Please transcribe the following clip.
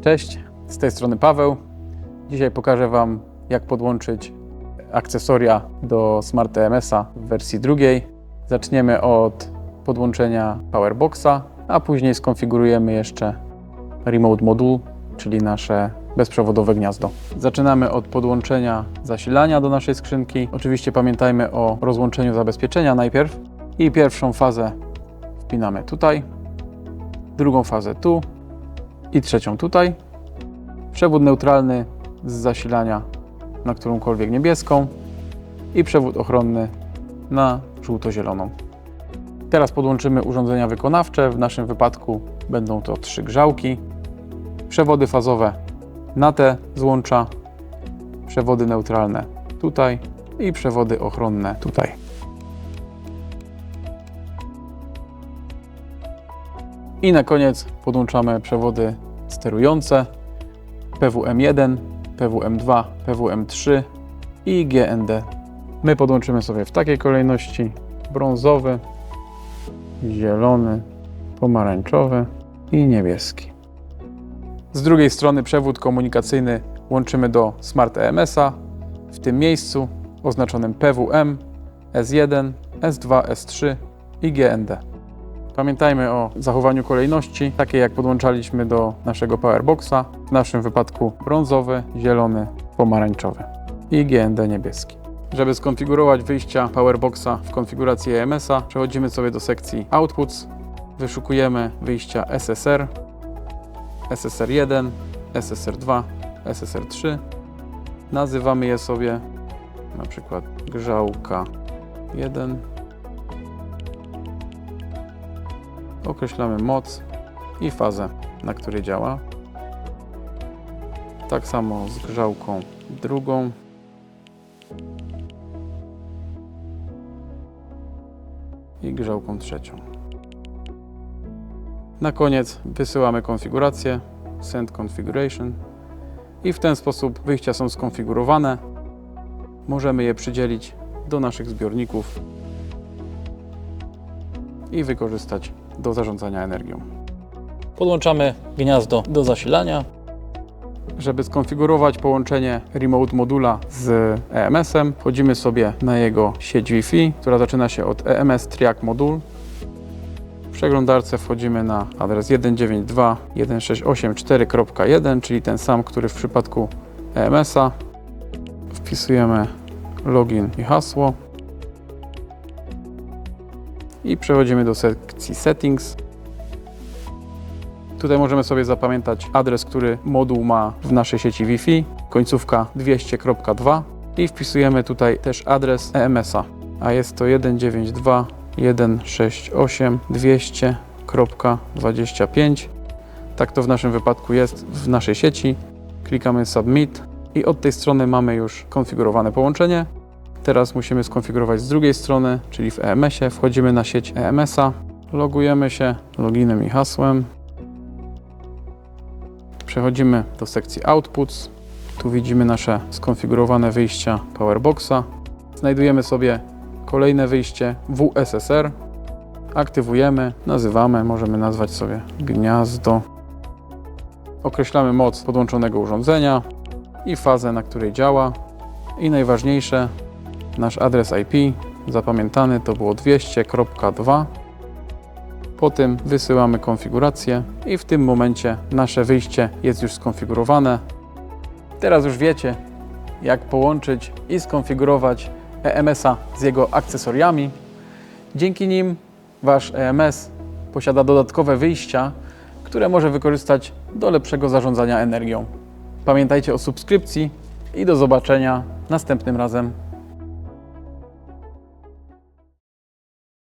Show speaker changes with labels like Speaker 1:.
Speaker 1: Cześć, z tej strony Paweł. Dzisiaj pokażę Wam, jak podłączyć akcesoria do Smart EMS-a w wersji drugiej. Zaczniemy od podłączenia Powerboxa, a później skonfigurujemy jeszcze Remote Module, czyli nasze bezprzewodowe gniazdo. Zaczynamy od podłączenia zasilania do naszej skrzynki. Oczywiście pamiętajmy o rozłączeniu zabezpieczenia najpierw i pierwszą fazę wpinamy tutaj, drugą fazę tu i trzecią tutaj. Przewód neutralny z zasilania na którąkolwiek niebieską i przewód ochronny na żółto-zieloną. Teraz podłączymy urządzenia wykonawcze. W naszym wypadku będą to trzy grzałki, przewody fazowe na te złącza, przewody neutralne tutaj i przewody ochronne tutaj. I na koniec podłączamy przewody sterujące PWM1, PWM2, PWM3 i GND. My podłączymy sobie w takiej kolejności brązowy, zielony, pomarańczowy i niebieski. Z drugiej strony przewód komunikacyjny łączymy do Smart EMS-a w tym miejscu oznaczonym PWM, S1, S2, S3 i GND. Pamiętajmy o zachowaniu kolejności, takiej jak podłączaliśmy do naszego Powerboxa, w naszym wypadku brązowy, zielony, pomarańczowy i GND niebieski. Żeby skonfigurować wyjścia Powerboxa w konfiguracji EMS-a, przechodzimy sobie do sekcji Outputs, wyszukujemy wyjścia SSR, SSR1, SSR2, SSR3. Nazywamy je sobie na przykład grzałka 1. Określamy moc i fazę, na której działa. Tak samo z grzałką drugą. I grzałką trzecią. Na koniec wysyłamy konfigurację Send Configuration i w ten sposób wyjścia są skonfigurowane. Możemy je przydzielić do naszych zbiorników i wykorzystać do zarządzania energią. Podłączamy gniazdo do zasilania. Żeby skonfigurować połączenie remote modula z EMS-em, wchodzimy sobie na jego sieć Wi-Fi, która zaczyna się od EMS Triac Module. W przeglądarce wchodzimy na adres 192.168.4.1, czyli ten sam, który w przypadku EMS-a. Wpisujemy login i hasło i przechodzimy do sekcji Settings. Tutaj możemy sobie zapamiętać adres, który moduł ma w naszej sieci Wi-Fi, końcówka 200.2 i wpisujemy tutaj też adres EMS-a, a jest to 192.168.200.25. Tak to w naszym wypadku jest w naszej sieci. Klikamy Submit i od tej strony mamy już konfigurowane połączenie. Teraz musimy skonfigurować z drugiej strony, czyli w EMS-ie. Wchodzimy na sieć EMS-a, logujemy się loginem i hasłem. Przechodzimy do sekcji Outputs. Tu widzimy nasze skonfigurowane wyjścia Powerboxa. Znajdujemy sobie kolejne wyjście WSSR. Aktywujemy, nazywamy, możemy nazwać sobie gniazdo. Określamy moc podłączonego urządzenia i fazę, na której działa. I najważniejsze, nasz adres IP zapamiętany to było 200.2. Po tym wysyłamy konfigurację i w tym momencie nasze wyjście jest już skonfigurowane. Teraz już wiecie, jak połączyć i skonfigurować EMS-a z jego akcesoriami. Dzięki nim Wasz EMS posiada dodatkowe wyjścia, które może wykorzystać do lepszego zarządzania energią. Pamiętajcie o subskrypcji i do zobaczenia następnym razem.